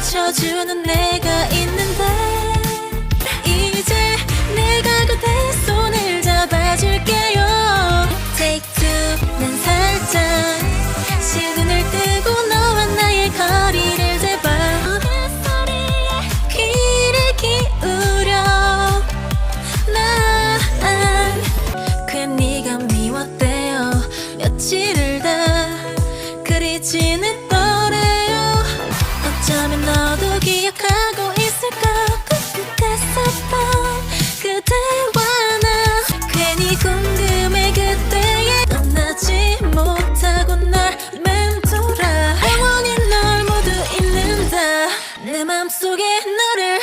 받쳐주는 내가 있는데 이제 내가 그대 손을 잡아줄게요. Take two 난 살짝 시선을 뜨고 너와 나의 거리를 재봐. 귀를 기울여. 난꽤 네가 미웠대요. 며칠을 다 그리 지냈 내 맘속에 너를